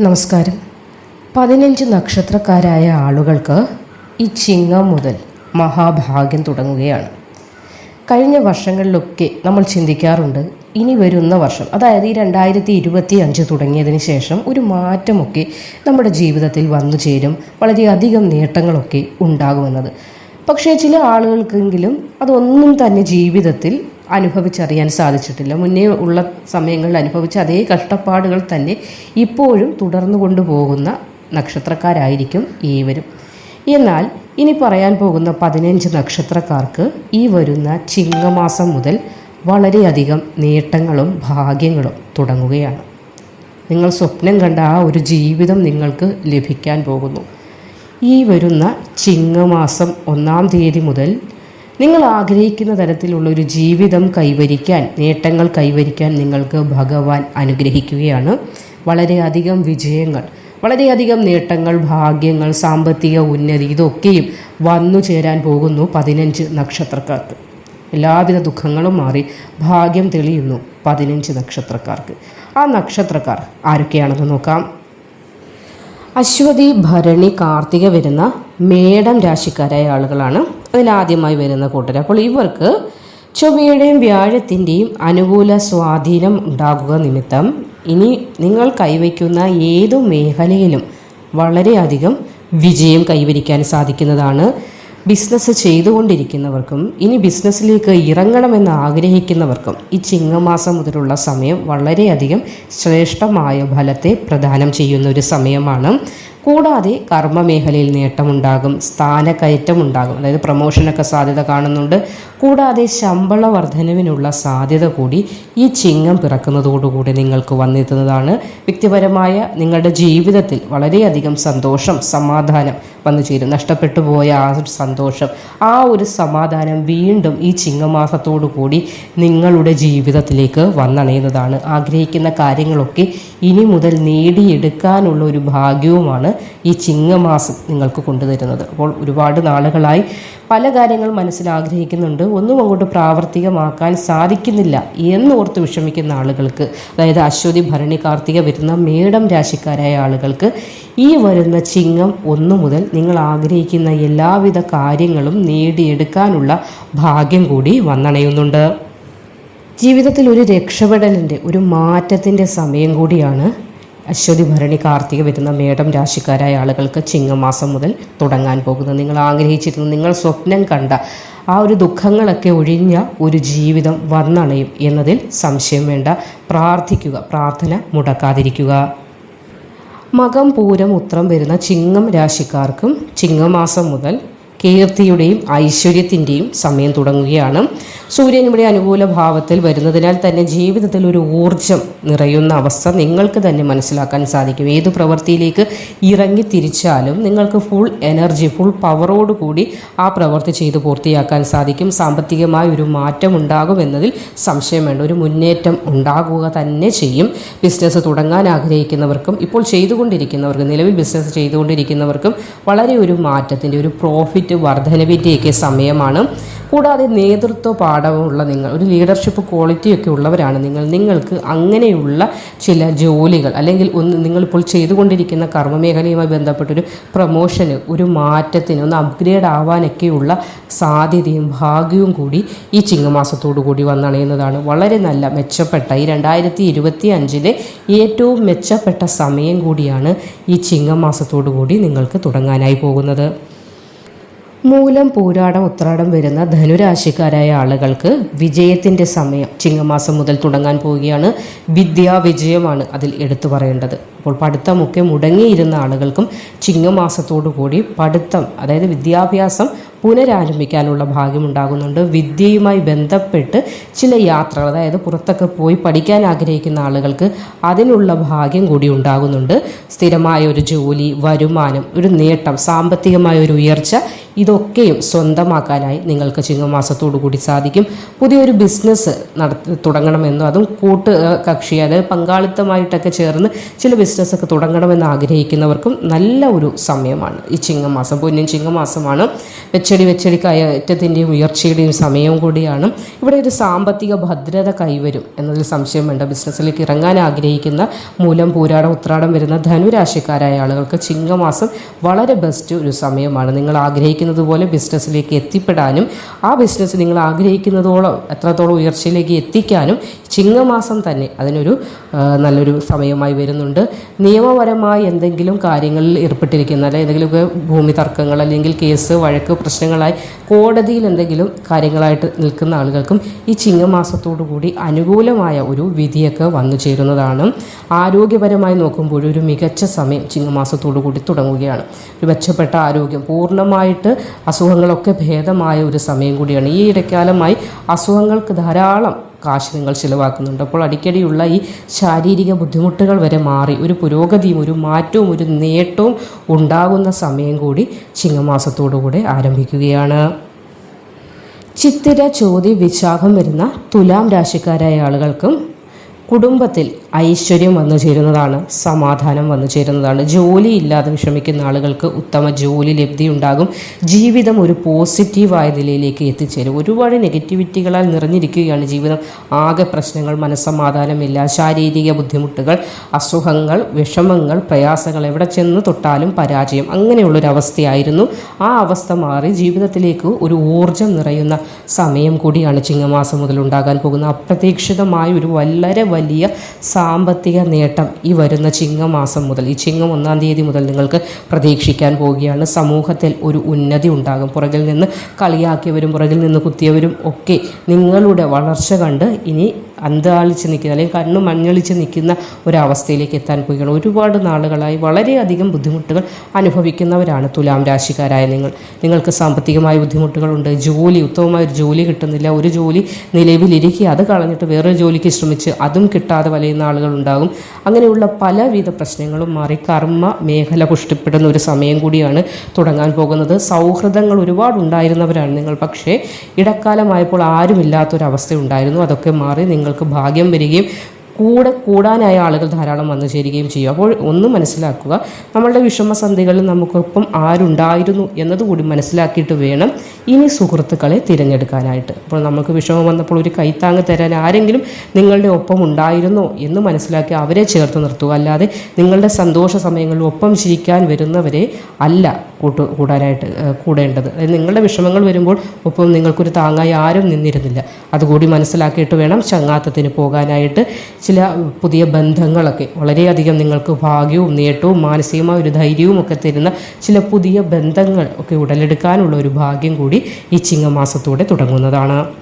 നമസ്കാരം. പതിനഞ്ച് നക്ഷത്രക്കാരായ ആളുകൾക്ക് ഈ ചിങ്ങം മുതൽ മഹാഭാഗ്യം തുടങ്ങുകയാണ്. കഴിഞ്ഞ വർഷങ്ങളിലൊക്കെ നമ്മൾ ചിന്തിക്കാറുണ്ട് ഇനി വരുന്ന വർഷം അതായത് ഈ രണ്ടായിരത്തി ഇരുപത്തി അഞ്ച് തുടങ്ങിയതിന് ശേഷം ഒരു മാറ്റമൊക്കെ നമ്മുടെ ജീവിതത്തിൽ വന്നു ചേരും വളരെയധികം നേട്ടങ്ങളൊക്കെ ഉണ്ടാകുമെന്നത്. പക്ഷേ ചില ആളുകൾക്കെങ്കിലും അതൊന്നും തന്നെ ജീവിതത്തിൽ അനുഭവിച്ചറിയാൻ സാധിച്ചിട്ടില്ല. മുന്നേ ഉള്ള സമയങ്ങളിൽ അനുഭവിച്ച അതേ കഷ്ടപ്പാടുകൾ തന്നെ ഇപ്പോഴും തുടർന്നു കൊണ്ടുപോകുന്ന നക്ഷത്രക്കാരായിരിക്കും ഏവരും. എന്നാൽ ഇനി പറയാൻ പോകുന്ന പതിനഞ്ച് നക്ഷത്രക്കാർക്ക് ഈ വരുന്ന ചിങ്ങമാസം മുതൽ വളരെയധികം നേട്ടങ്ങളും ഭാഗ്യങ്ങളും തുടങ്ങുകയാണ്. നിങ്ങൾ സ്വപ്നം കണ്ട ആ ഒരു ജീവിതം നിങ്ങൾക്ക് ലഭിക്കാൻ പോകുന്നു. ഈ വരുന്ന ചിങ്ങമാസം ഒന്നാം തീയതി മുതൽ നിങ്ങൾ ആഗ്രഹിക്കുന്ന തരത്തിലുള്ള ഒരു ജീവിതം കൈവരിക്കാൻ നേട്ടങ്ങൾ കൈവരിക്കാൻ നിങ്ങൾക്ക് ഭഗവാൻ അനുഗ്രഹിക്കുകയാണ്. വളരെയധികം വിജയങ്ങൾ വളരെയധികം നേട്ടങ്ങൾ ഭാഗ്യങ്ങൾ സാമ്പത്തിക ഉന്നതി ഇതൊക്കെയും വന്നു ചേരാൻ പോകുന്നു പതിനഞ്ച് നക്ഷത്രക്കാർക്ക്. എല്ലാവിധ ദുഃഖങ്ങളും മാറി ഭാഗ്യം തെളിയുന്നു പതിനഞ്ച് നക്ഷത്രക്കാർക്ക്. ആ നക്ഷത്രക്കാർ ആരൊക്കെയാണെന്ന് നോക്കാം. അശ്വതി ഭരണി കാർത്തിക വരുന്ന മേടം രാശിക്കാരായ ആളുകളാണ് അതിലാദ്യമായി വരുന്ന കൂട്ടർ അപ്പോൾ ഇവർക്ക് ചൊവ്വയുടെയും വ്യാഴത്തിന്റെയും അനുകൂല സ്വാധീനം ഉണ്ടാകുക നിമിത്തം ഇനി നിങ്ങൾ കൈവയ്ക്കുന്ന ഏതു മേഖലയിലും വളരെയധികം വിജയം കൈവരിക്കാൻ സാധിക്കുന്നതാണ് ബിസിനസ് ചെയ്തുകൊണ്ടിരിക്കുന്നവർക്കും ഇനി ബിസിനസ്സിലേക്ക് ഇറങ്ങണമെന്ന് ആഗ്രഹിക്കുന്നവർക്കും ഈ ചിങ്ങമാസം മുതലുള്ള സമയം വളരെയധികം ശ്രേഷ്ഠമായ ഫലത്തെ പ്രദാനം ചെയ്യുന്ന ഒരു സമയമാണ്. കൂടാതെ കർമ്മമേഖലയിൽ നേട്ടമുണ്ടാകും സ്ഥാനക്കയറ്റം ഉണ്ടാകും അതായത് പ്രൊമോഷനൊക്കെ സാധ്യത കാണുന്നുണ്ട്. കൂടാതെ ശമ്പള വർധനവിനുള്ള സാധ്യത കൂടി ഈ ചിങ്ങം പിറക്കുന്നതോടുകൂടി നിങ്ങൾക്ക് വന്നെത്തുന്നതാണ്. വ്യക്തിപരമായ നിങ്ങളുടെ ജീവിതത്തിൽ വളരെയധികം സന്തോഷം സമാധാനം വന്നു ചേരും. നഷ്ടപ്പെട്ടു പോയ ആ ഒരു സന്തോഷം ആ ഒരു സമാധാനം വീണ്ടും ഈ ചിങ്ങമാസത്തോടു കൂടി നിങ്ങളുടെ ജീവിതത്തിലേക്ക് വന്നണയുന്നതാണ്. ആഗ്രഹിക്കുന്ന കാര്യങ്ങളൊക്കെ ഇനി മുതൽ നേടിയെടുക്കാനുള്ള ഒരു ഭാഗ്യവുമാണ് ഈ ചിങ്ങമാസം നിങ്ങൾക്ക് കൊണ്ടുതരുന്നത്. അപ്പോൾ ഒരുപാട് നാളുകളായി പല കാര്യങ്ങൾ മനസ്സിൽ ആഗ്രഹിക്കുന്നുണ്ട്. ഒന്നും അങ്ങോട്ട് പ്രാവർത്തികമാക്കാൻ സാധിക്കുന്നില്ല എന്നോർത്ത് വിഷമിക്കുന്ന ആളുകൾക്ക് അതായത് അശ്വതി ഭരണി കാർത്തിക വരുന്ന മേടം രാശിക്കാരായ ആളുകൾക്ക് ഈ വരുന്ന ചിങ്ങം ഒന്നു മുതൽ നിങ്ങൾ ആഗ്രഹിക്കുന്ന എല്ലാവിധ കാര്യങ്ങളും നേടിയെടുക്കാനുള്ള ഭാഗ്യം കൂടി വന്നണയുന്നുണ്ട്. ജീവിതത്തിൽ ഒരു രക്ഷപ്പെടലിന്റെ ഒരു മാറ്റത്തിന്റെ സമയം കൂടിയാണ് അശ്വതി ഭരണി കാർത്തിക വരുന്ന മേടം രാശിക്കാരായ ആളുകൾക്ക് ചിങ്ങമാസം മുതൽ തുടങ്ങാൻ പോകുന്നത് നിങ്ങൾ ആഗ്രഹിച്ചിരുന്നു നിങ്ങൾ സ്വപ്നം കണ്ട ആ ഒരു ദുഃഖങ്ങളൊക്കെ ഒഴിഞ്ഞ ഒരു ജീവിതം വന്നണയും എന്നതിൽ സംശയം വേണ്ട. പ്രാർത്ഥിക്കുക പ്രാർത്ഥന മുടക്കാതിരിക്കുക. മകം പൂരം ഉത്രം വരുന്ന ചിങ്ങം രാശിക്കാർക്കും ചിങ്ങമാസം മുതൽ കീർത്തിയുടെയും ഐശ്വര്യത്തിന്റെയും സമയം തുടങ്ങുകയാണ്. സൂര്യൻ ഇവിടെ അനുകൂല ഭാവത്തിൽ വരുന്നതിനാൽ തന്നെ ജീവിതത്തിൽ ഒരു ഊർജം നിറയുന്ന അവസ്ഥ നിങ്ങൾക്ക് തന്നെ മനസ്സിലാക്കാൻ സാധിക്കും. ഏത് പ്രവൃത്തിയിലേക്ക് ഇറങ്ങി തിരിച്ചാലും നിങ്ങൾക്ക് ഫുൾ എനർജി ഫുൾ പവറോട് കൂടി ആ പ്രവൃത്തി ചെയ്ത് പൂർത്തിയാക്കാൻ സാധിക്കും. സാമ്പത്തികമായ ഒരു മാറ്റം ഉണ്ടാകും എന്നതിൽ സംശയം വേണ്ട. ഒരു മുന്നേറ്റം ഉണ്ടാകുക തന്നെ ചെയ്യും. ബിസിനസ് തുടങ്ങാൻ ആഗ്രഹിക്കുന്നവർക്കും ഇപ്പോൾ ചെയ്തുകൊണ്ടിരിക്കുന്നവർക്കും നിലവിൽ ബിസിനസ് ചെയ്തുകൊണ്ടിരിക്കുന്നവർക്കും വളരെ ഒരു മാറ്റത്തിന്റെ ഒരു പ്രോഫിറ്റ് വർധനവിന്റെയൊക്കെ സമയമാണ്. കൂടാതെ നേതൃത്വ പാഠമുള്ള നിങ്ങൾ ഒരു ലീഡർഷിപ്പ് ക്വാളിറ്റിയൊക്കെ ഉള്ളവരാണ് നിങ്ങൾ. നിങ്ങൾക്ക് അങ്ങനെയുള്ള ചില ജോലികൾ അല്ലെങ്കിൽ ഒന്ന് നിങ്ങളിപ്പോൾ ചെയ്തുകൊണ്ടിരിക്കുന്ന കർമ്മമേഖലയുമായി ബന്ധപ്പെട്ടൊരു പ്രൊമോഷന് ഒരു മാറ്റത്തിന് ഒന്ന് അപ്ഗ്രേഡ് ആവാനൊക്കെയുള്ള സാധ്യതയും ഭാഗ്യവും കൂടി ഈ ചിങ്ങമാസത്തോടു കൂടി വന്നണയുന്നതാണ്. വളരെ നല്ല മെച്ചപ്പെട്ട ഈ രണ്ടായിരത്തി ഇരുപത്തി അഞ്ചിലെ ഏറ്റവും മെച്ചപ്പെട്ട സമയം കൂടിയാണ് ഈ ചിങ്ങമാസത്തോടു കൂടി നിങ്ങൾക്ക് തുടങ്ങാനായി പോകുന്നത്. മൂലം പൂരാടം ഉത്രാടം വരുന്ന ധനുരാശിക്കാരായ ആളുകൾക്ക് വിജയത്തിന്റെ സമയം ചിങ്ങമാസം മുതൽ തുടങ്ങാൻ പോവുകയാണ്. വിദ്യാവിജയമാണ് അതിൽ എടുത്തു പറയേണ്ടത്. അപ്പോൾ പഠിത്തമൊക്കെ മുടങ്ങിയിരുന്ന ആളുകൾക്കും ചിങ്ങമാസത്തോടു കൂടി പഠിത്തം അതായത് വിദ്യാഭ്യാസം പുനരാരംഭിക്കാനുള്ള ഭാഗ്യമുണ്ടാകുന്നുണ്ട്. വിദ്യയുമായി ബന്ധപ്പെട്ട് ചില യാത്രകൾ അതായത് പുറത്തൊക്കെ പോയി പഠിക്കാൻ ആഗ്രഹിക്കുന്ന ആളുകൾക്ക് അതിനുള്ള ഭാഗ്യം കൂടി ഉണ്ടാകുന്നുണ്ട്. സ്ഥിരമായ ഒരു ജോലി വരുമാനം ഒരു നേട്ടം സാമ്പത്തികമായ ഒരു ഉയർച്ച ഇതൊക്കെയും സ്വന്തമാക്കാനായി നിങ്ങൾക്ക് ചിങ്ങമാസത്തോടു കൂടി സാധിക്കും. പുതിയൊരു ബിസിനസ് നടത്തി തുടങ്ങണമെന്നോ അതും കൂട്ട് കക്ഷി അതായത് പങ്കാളിത്തമായിട്ടൊക്കെ ചേർന്ന് ചില ബിസിനസ്സൊക്കെ തുടങ്ങണമെന്ന് ആഗ്രഹിക്കുന്നവർക്കും നല്ല ഒരു സമയമാണ്. ഈ ചിങ്ങമാസം പൊന്നിൻ ചിങ്ങമാസമാണ്. വെച്ചടി വെച്ചടി കയറ്റത്തിന്റെയും ഉയർച്ചയുടെയും സമയവും കൂടിയാണ്. ഇവിടെ ഒരു സാമ്പത്തിക ഭദ്രത കൈവരും എന്നതിൽ സംശയം വേണ്ട. ബിസിനസ്സിലേക്ക് ഇറങ്ങാൻ ആഗ്രഹിക്കുന്ന മൂലം പൂരാടം ഉത്രാടം വരുന്ന ധനുരാശിക്കാരായ ആളുകൾക്ക് ചിങ്ങമാസം വളരെ ബെസ്റ്റ് ഒരു സമയമാണ്. നിങ്ങൾ ആഗ്രഹിക്കുന്നത് പോലെ ബിസിനസ്സിലേക്ക് എത്തിപ്പെടാനും ആ ബിസിനസ് നിങ്ങൾ ആഗ്രഹിക്കുന്നതോളം എത്രത്തോളം ഉയർച്ചയിലേക്ക് എത്തിക്കാനും ചിങ്ങമാസം തന്നെ അതിനൊരു നല്ലൊരു സമയമായി വരുന്നുണ്ട്. നിയമപരമായി എന്തെങ്കിലും കാര്യങ്ങളിൽ ഏർപ്പെട്ടിരിക്കുന്ന അല്ലെങ്കിൽ എന്തെങ്കിലുമൊക്കെ ഭൂമി തർക്കങ്ങൾ അല്ലെങ്കിൽ കേസ് വഴക്ക് പ്രശ്നങ്ങളായി കോടതിയിൽ എന്തെങ്കിലും കാര്യങ്ങളായിട്ട് നിൽക്കുന്ന ആളുകൾക്കും ഈ ചിങ്ങമാസത്തോടു കൂടി അനുകൂലമായ ഒരു വിധിയൊക്കെ വന്നു ചേരുന്നതാണ്. ആരോഗ്യപരമായി നോക്കുമ്പോൾ ഒരു മികച്ച സമയം ചിങ്ങമാസത്തോടു കൂടി തുടങ്ങുകയാണ്. ഒരു മെച്ചപ്പെട്ട ആരോഗ്യം പൂർണമായിട്ട് അസുഖങ്ങളൊക്കെ ഭേദമായ ഒരു സമയം കൂടിയാണ്. ഈ ഇടക്കാലമായി അസുഖങ്ങൾക്ക് ധാരാളം കാശ് നിങ്ങൾ ചിലവാക്കുന്നുണ്ട്. അപ്പോൾ അടിക്കടിയുള്ള ഈ ശാരീരിക ബുദ്ധിമുട്ടുകൾ വരെ മാറി ഒരു പുരോഗതിയും ഒരു മാറ്റവും ഒരു നേട്ടവും ഉണ്ടാകുന്ന സമയം കൂടി ചിങ്ങമാസത്തോടുകൂടി ആരംഭിക്കുകയാണ്. ചിത്തിര ചോതി വിശാഖം വരുന്ന തുലാം രാശിക്കാരായ ആളുകൾക്കും കുടുംബത്തിൽ ഐശ്വര്യം വന്നു ചേരുന്നതാണ് സമാധാനം വന്നു ചേരുന്നതാണ്. ജോലി ഇല്ലാതെ വിഷമിക്കുന്ന ആളുകൾക്ക് ഉത്തമ ജോലി ലബ്ധി ഉണ്ടാകും. ജീവിതം ഒരു പോസിറ്റീവായ നിലയിലേക്ക് എത്തിച്ചേരും. ഒരുപാട് നെഗറ്റിവിറ്റികളാൽ നിറഞ്ഞിരിക്കുകയാണ് ജീവിതം. ആകെ പ്രശ്നങ്ങൾ മനസ്സമാധാനമില്ല ശാരീരിക ബുദ്ധിമുട്ടുകൾ അസുഖങ്ങൾ വിഷമങ്ങൾ പ്രയാസങ്ങൾ എവിടെ ചെന്ന് തൊട്ടാലും പരാജയം. അങ്ങനെയുള്ളൊരവസ്ഥയായിരുന്നു. ആ അവസ്ഥ മാറി ജീവിതത്തിലേക്ക് ഒരു ഊർജം നിറയുന്ന സമയം കൂടിയാണ് ചിങ്ങമാസം മുതൽ ഉണ്ടാകാൻ പോകുന്ന അപ്രതീക്ഷിതമായ ഒരു വളരെ വലിയ സാമ്പത്തിക നേട്ടം ഈ വരുന്ന ചിങ്ങമാസം മുതൽ ഈ ചിങ്ങം ഒന്നാം തീയതി മുതൽ നിങ്ങൾക്ക് പ്രതീക്ഷിക്കാൻ പോവുകയാണ്. സമൂഹത്തിൽ ഒരു ഉന്നതി ഉണ്ടാകും. പുറകിൽ നിന്ന് കളിയാക്കിയവരും പുറകിൽ നിന്ന് കുത്തിയവരും ഒക്കെ നിങ്ങളുടെ വളർച്ച കണ്ട് ഇനി അന്താളിച്ച് നിൽക്കുന്ന അല്ലെങ്കിൽ കണ്ണ് മഞ്ഞളിച്ച് നിൽക്കുന്ന ഒരവസ്ഥയിലേക്ക് എത്താൻ പോവുകയാണ്. ഒരുപാട് നാളുകളായി വളരെയധികം ബുദ്ധിമുട്ടുകൾ അനുഭവിക്കുന്നവരാണ് തുലാം രാശിക്കാരായ നിങ്ങൾ. നിങ്ങൾക്ക് സാമ്പത്തികമായ ബുദ്ധിമുട്ടുകളുണ്ട് ജോലി ഉത്തമമായ ഒരു ജോലി കിട്ടുന്നില്ല ഒരു ജോലി നിലവിലിരിക്കുക അത് കളഞ്ഞിട്ട് വേറൊരു ജോലിക്ക് ശ്രമിച്ച് അതും കിട്ടാതെ വലയുന്ന ആളുകളുണ്ടാകും അങ്ങനെയുള്ള പലവിധ പ്രശ്നങ്ങളും മാറി കർമ്മ മേഖല പുഷ്ടിപ്പെടുന്ന ഒരു സമയം കൂടിയാണ് തുടങ്ങാൻ പോകുന്നത്. സൗഹൃദങ്ങൾ ഒരുപാട് ഉണ്ടായിരുന്നവരാണ് നിങ്ങൾ. പക്ഷേ ഇടക്കാലമായപ്പോൾ ആരുമില്ലാത്തൊരവസ്ഥ ഉണ്ടായിരുന്നു. അതൊക്കെ മാറി നിങ്ങൾക്ക് ഭാഗ്യം വരികയും കൂടെ കൂടാനായ ആളുകൾ ധാരാളം വന്നു ചേരുകയും ചെയ്യും. അപ്പോൾ ഒന്ന് മനസ്സിലാക്കുക നമ്മളുടെ വിഷമസന്ധികളിൽ നമുക്കൊപ്പം ആരുണ്ടായിരുന്നു എന്നതുകൂടി മനസ്സിലാക്കിയിട്ട് വേണം ഇനി സുഹൃത്തുക്കളെ തിരഞ്ഞെടുക്കാനായിട്ട്. അപ്പോൾ നമുക്ക് വിഷമം വന്നപ്പോൾ ഒരു കൈത്താങ്ങ് തരാൻ ആരെങ്കിലും നിങ്ങളുടെ ഒപ്പം ഉണ്ടായിരുന്നോ എന്ന് മനസ്സിലാക്കി അവരെ ചേർത്ത് നിർത്തുക. അല്ലാതെ നിങ്ങളുടെ സന്തോഷ സമയങ്ങളിൽ ഒപ്പം ചിരിക്കാൻ വരുന്നവരെ അല്ല. കൂട്ടു കൂടാനായിട്ട് കൂടേണ്ടത്. അതായത് നിങ്ങളുടെ വിഷമങ്ങൾ വരുമ്പോൾ ഒപ്പം നിങ്ങൾക്കൊരു താങ്ങായി ആരും നിന്നിരുന്നില്ല. അതുകൂടി മനസ്സിലാക്കിയിട്ട് വേണം ചങ്ങാത്തത്തിന് പോകാനായിട്ട്. ചില പുതിയ ബന്ധങ്ങളൊക്കെ വളരെയധികം നിങ്ങൾക്ക് ഭാഗ്യവും നേട്ടവും മാനസികമായ ഒരു ധൈര്യവും ഒക്കെ തരുന്ന ചില പുതിയ ബന്ധങ്ങൾ ഒക്കെ ഉടലെടുക്കാനുള്ള ഒരു ഭാഗ്യം കൂടി ഈ ചിങ്ങമാസത്തോടെ തുടങ്ങുന്നതാണ്.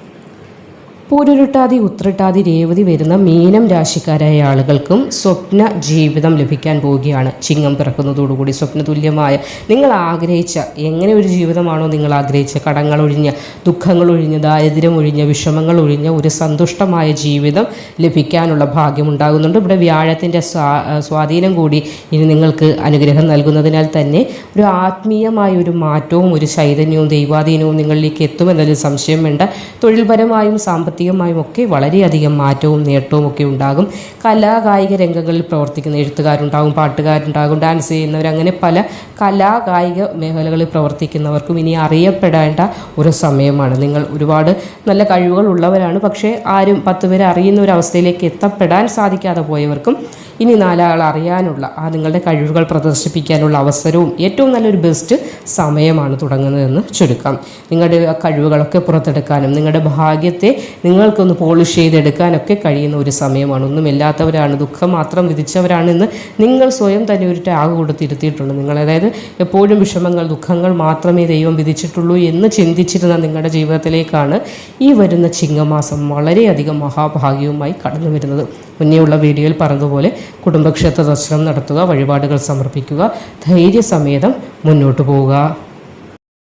പൂരുരുട്ടാതി ഉത്രട്ടാതി രേവതി വരുന്ന മീനം രാശിക്കാരായ ആളുകൾക്കും സ്വപ്ന ജീവിതം ലഭിക്കാൻ പോവുകയാണ്. ചിങ്ങം പിറക്കുന്നതോടുകൂടി സ്വപ്നതുല്യമായ നിങ്ങൾ ആഗ്രഹിച്ച എങ്ങനെ ഒരു ജീവിതമാണോ നിങ്ങൾ ആഗ്രഹിച്ച കടങ്ങൾ ഒഴിഞ്ഞ ദുഃഖങ്ങൾ ഒഴിഞ്ഞ ദാരിദ്ര്യം ഒഴിഞ്ഞ വിഷമങ്ങൾ ഒഴിഞ്ഞ ഒരു സന്തുഷ്ടമായ ജീവിതം ലഭിക്കാനുള്ള ഭാഗ്യം ഉണ്ടാകുന്നുണ്ട്. ഇവിടെ വ്യാഴത്തിന്റെ സ്വാ സ്വാധീനം കൂടി ഇനി നിങ്ങൾക്ക് അനുഗ്രഹം നൽകുന്നതിനാൽ തന്നെ ഒരു ആത്മീയമായ ഒരു മാറ്റവും ഒരു ചൈതന്യവും ദൈവാധീനവും നിങ്ങളിലേക്ക് എത്തുമെന്നതിൽ സംശയം വേണ്ട. തൊഴിൽപരമായും സാമ്പത്തികമായും ഒക്കെ വളരെയധികം മാറ്റവും നേട്ടവും ഒക്കെ ഉണ്ടാകും. കലാ കായിക രംഗങ്ങളിൽ പ്രവർത്തിക്കുന്ന എഴുത്തുകാരുണ്ടാകും പാട്ടുകാരുണ്ടാകും ഡാൻസ് ചെയ്യുന്നവർ അങ്ങനെ പല കലാ കായിക മേഖലകളിൽ പ്രവർത്തിക്കുന്നവർക്കും ഇനി അറിയപ്പെടേണ്ട ഒരു സമയമാണ്. നിങ്ങൾ ഒരുപാട് നല്ല കഴിവുകൾ ഉള്ളവരാണ്. പക്ഷേ ആരും പത്ത് പേരെ അറിയുന്ന ഒരു അവസ്ഥയിലേക്ക് എത്തപ്പെടാൻ സാധിക്കാതെ പോയവർക്കും ഇനി നാലാൾ അറിയാനുള്ള ആ നിങ്ങളുടെ കഴിവുകൾ പ്രദർശിപ്പിക്കാനുള്ള അവസരവും ഏറ്റവും നല്ലൊരു ബെസ്റ്റ് സമയമാണ് തുടങ്ങുന്നതെന്ന് ചുരുക്കം. നിങ്ങളുടെ കഴിവുകളൊക്കെ പുറത്തെടുക്കാനും നിങ്ങളുടെ ഭാഗ്യത്തെ നിങ്ങൾക്കൊന്ന് പോളിഷ് ചെയ്തെടുക്കാനൊക്കെ കഴിയുന്ന ഒരു സമയമാണ്. ഒന്നുമില്ലാത്തവരാണ് ദുഃഖം മാത്രം വിധിച്ചവരാണെന്ന് നിങ്ങൾ സ്വയം തന്നെ ഒരു ടാഗ് കൊടുത്തിരുത്തിയിട്ടുണ്ട്. നിങ്ങൾ അതായത് എപ്പോഴും വിഷമങ്ങൾ ദുഃഖങ്ങൾ മാത്രമേ ദൈവം വിധിച്ചിട്ടുള്ളൂ എന്ന് ചിന്തിച്ചിരുന്ന നിങ്ങളുടെ ജീവിതത്തിലേക്കാണ് ഈ വരുന്ന ചിങ്ങമാസം വളരെയധികം മഹാഭാഗ്യവുമായി കടന്നു വരുന്നത് മുന്നേയുള്ള വീഡിയോയിൽ പറഞ്ഞതുപോലെ കുടുംബക്ഷേത്ര ദർശനം നടത്തുക വഴിപാടുകൾ സമർപ്പിക്കുക ധൈര്യസമേതം മുന്നോട്ട് പോവുക.